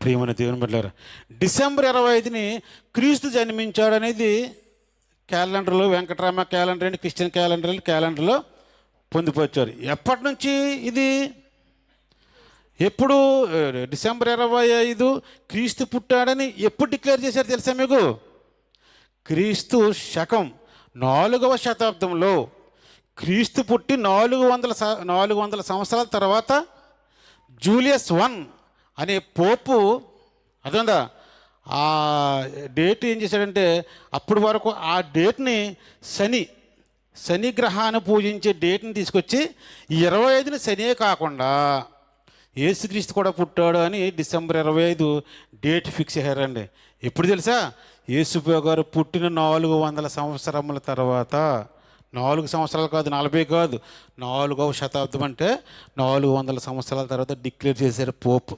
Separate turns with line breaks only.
ప్రియమైన దేవుని బిడ్డారు డిసెంబర్ ఇరవై ఐదుని క్రీస్తు జన్మించాడు అనేది క్యాలెండర్లో వెంకటరామ క్యాలెండర్ అని క్రిస్టియన్ క్యాలెండర్ అని క్యాలెండర్లో పొందుపరిచారు ఎప్పటి నుంచి ఇది? ఎప్పుడు? డిసెంబర్ ఇరవై ఐదు క్రీస్తు పుట్టాడని ఎప్పుడు డిక్లేర్ చేశారు తెలుసా మీకు? క్రీస్తు శకం నాలుగవ శతాబ్దంలో క్రీస్తు పుట్టి నాలుగు వందల నాలుగు వందల సంవత్సరాల తర్వాత జూలియస్ వన్ అనే పోపు అర్థందా ఆ డేట్ ఏం చేశాడంటే అప్పటి వరకు ఆ డేట్ని శని శని గ్రహాన్ని పూజించే డేట్ని తీసుకొచ్చి ఇరవై ఐదుని శనియే కాకుండా ఏసుక్రీస్తు కూడా పుట్టాడు అని డిసెంబర్ ఇరవై ఐదు డేట్ ఫిక్స్ అయ్యారండి ఎప్పుడు తెలుసా? యేసుప్రభు గారు పుట్టిన నాలుగు వందల సంవత్సరముల తర్వాత. నాలుగు సంవత్సరాలు కాదు నలభై కాదు. నాలుగవ శతాబ్దం అంటే నాలుగు వందల సంవత్సరాల తర్వాత డిక్లేర్ చేశారు పోపు.